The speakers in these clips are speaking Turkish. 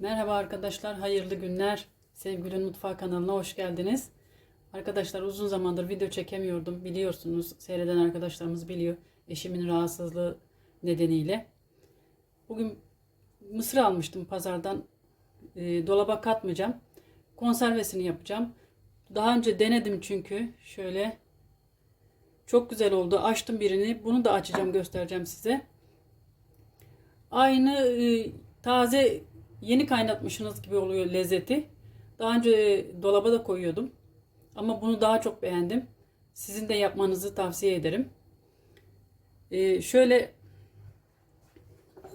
Merhaba arkadaşlar, hayırlı günler. Sevgili Mutfağı kanalına hoş geldiniz. Arkadaşlar uzun zamandır video çekemiyordum. Biliyorsunuz, seyreden arkadaşlarımız biliyor. Eşimin rahatsızlığı nedeniyle. Bugün mısır almıştım pazardan. E, dolaba katmayacağım. Konservesini yapacağım. Daha önce denedim çünkü. Şöyle. Çok güzel oldu. Açtım birini. Bunu da açacağım, göstereceğim size. Aynı e, taze yeni kaynatmışsınız gibi oluyor lezzeti. Daha önce dolaba da koyuyordum. Ama bunu daha çok beğendim. Sizin de yapmanızı tavsiye ederim. E, şöyle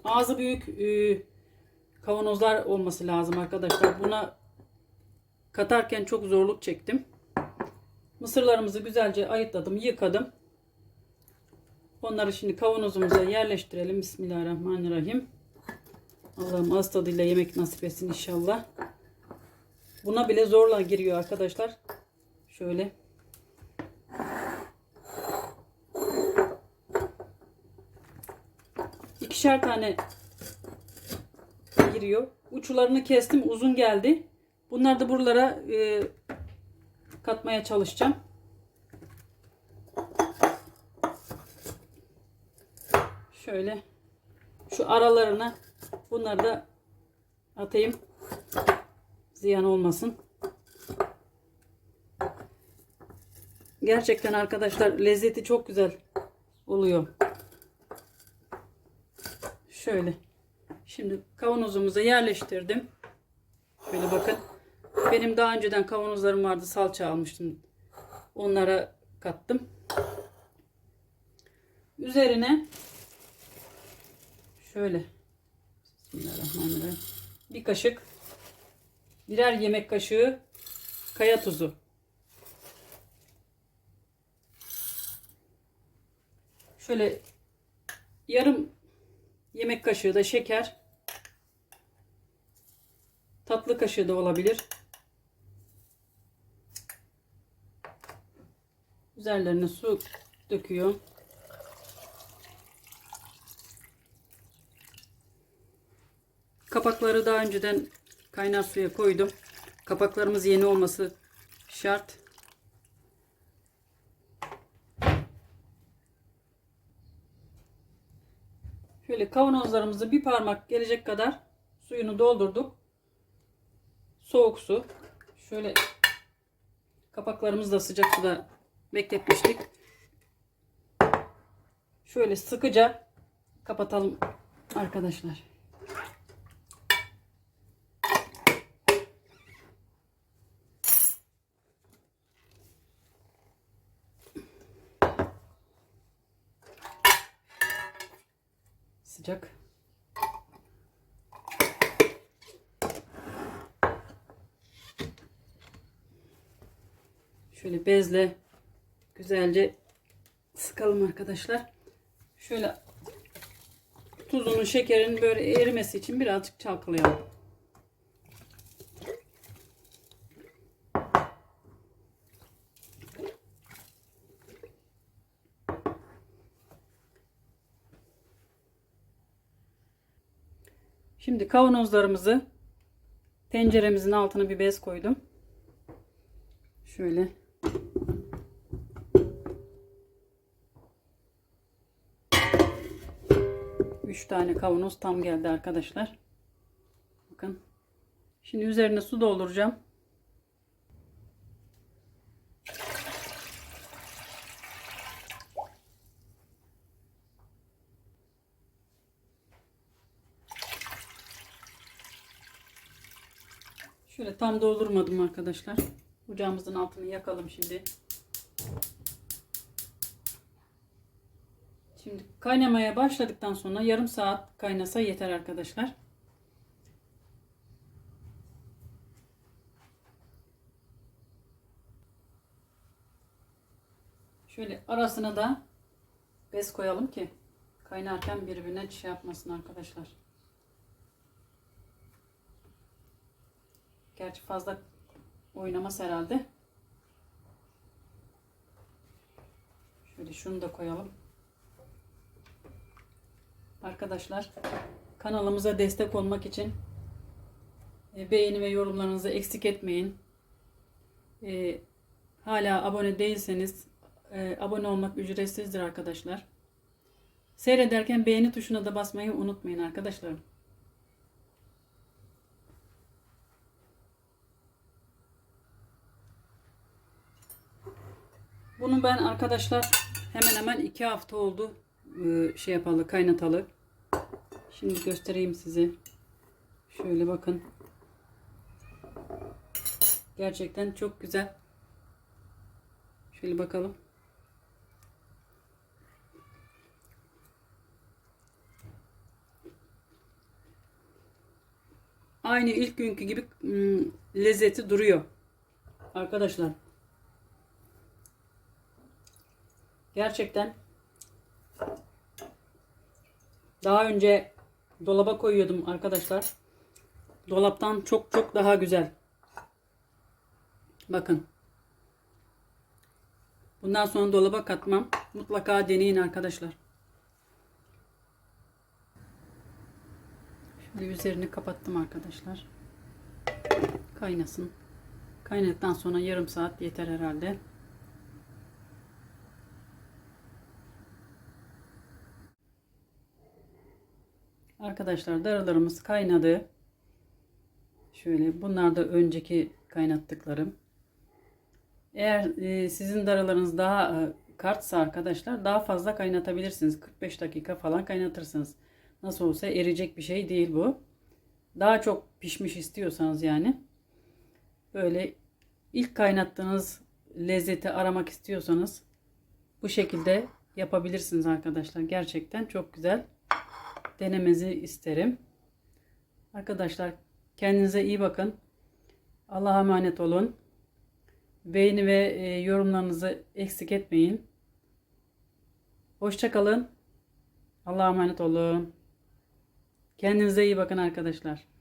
ağzı büyük e, kavanozlar olması lazım arkadaşlar. Buna katarken çok zorluk çektim. Mısırlarımızı güzelce ayıtladım, yıkadım. Onları şimdi kavanozumuza yerleştirelim. Bismillahirrahmanirrahim. Allah'ım ağız tadıyla yemek nasip etsin inşallah. Buna bile zorla giriyor arkadaşlar. Şöyle. İkişer tane giriyor. Uçlarını kestim. Uzun geldi. Bunları da buralara e, katmaya çalışacağım. Şöyle şu aralarına bunları da atayım. Ziyan olmasın. Gerçekten arkadaşlar lezzeti çok güzel oluyor. Şöyle. Şimdi kavanozumuza yerleştirdim. Şöyle bakın. Benim daha önceden kavanozlarım vardı. Salça almıştım. Onlara kattım. Üzerine şöyle Bismillahirrahmanirrahim. Bir kaşık birer yemek kaşığı kaya tuzu. Şöyle yarım yemek kaşığı da şeker. Tatlı kaşığı da olabilir. Üzerlerine su döküyor. Kapakları daha önceden kaynar suya koydum. Kapaklarımız yeni olması şart. Şöyle kavanozlarımızı bir parmak gelecek kadar suyunu doldurduk. Soğuk su. Şöyle kapaklarımızı da sıcak suda bekletmiştik. Şöyle sıkıca kapatalım arkadaşlar. Sıcak. Şöyle bezle güzelce sıkalım arkadaşlar. Şöyle tuzunun şekerin böyle erimesi için birazcık çalkalayalım. Şimdi kavanozlarımızı tenceremizin altına bir bez koydum. Şöyle. Üç tane kavanoz tam geldi arkadaşlar. Bakın. Şimdi üzerine su dolduracağım. Şöyle tam doldurmadım arkadaşlar. Ocağımızın altını yakalım şimdi. Şimdi kaynamaya başladıktan sonra yarım saat kaynasa yeter arkadaşlar. Şöyle arasına da bez koyalım ki kaynarken birbirine şey yapmasın arkadaşlar. Gerçi fazla oynamaz herhalde. Şöyle şunu da koyalım. Arkadaşlar kanalımıza destek olmak için E, beğeni ve yorumlarınızı eksik etmeyin. E, hala abone değilseniz e, abone olmak ücretsizdir arkadaşlar. Seyrederken beğeni tuşuna da basmayı unutmayın arkadaşlar. Bunu ben arkadaşlar hemen hemen iki hafta oldu e, şey yapalı kaynatalı. Şimdi göstereyim size. Şöyle bakın. Gerçekten çok güzel. Şöyle bakalım. Aynı ilk günkü gibi ım, lezzeti duruyor. Arkadaşlar. Gerçekten daha önce dolaba koyuyordum arkadaşlar. Dolaptan çok çok daha güzel. Bakın. Bundan sonra dolaba katmam. Mutlaka deneyin arkadaşlar. Şöyle üzerini kapattım arkadaşlar. Kaynasın. Kaynadıktan sonra yarım saat yeter herhalde. Arkadaşlar darılarımız kaynadı. Şöyle bunlar da önceki kaynattıklarım. Eğer e, sizin darılarınız daha e, kartsa arkadaşlar daha fazla kaynatabilirsiniz. 45 dakika falan kaynatırsınız. Nasıl olsa eriyecek bir şey değil bu. Daha çok pişmiş istiyorsanız yani. Böyle ilk kaynattığınız lezzeti aramak istiyorsanız bu şekilde yapabilirsiniz arkadaşlar. Gerçekten çok güzel. Denemenizi isterim. Arkadaşlar kendinize iyi bakın. Allah'a emanet olun. Beğeni ve e, yorumlarınızı eksik etmeyin. Hoşçakalın. Allah'a emanet olun. Kendinize iyi bakın arkadaşlar.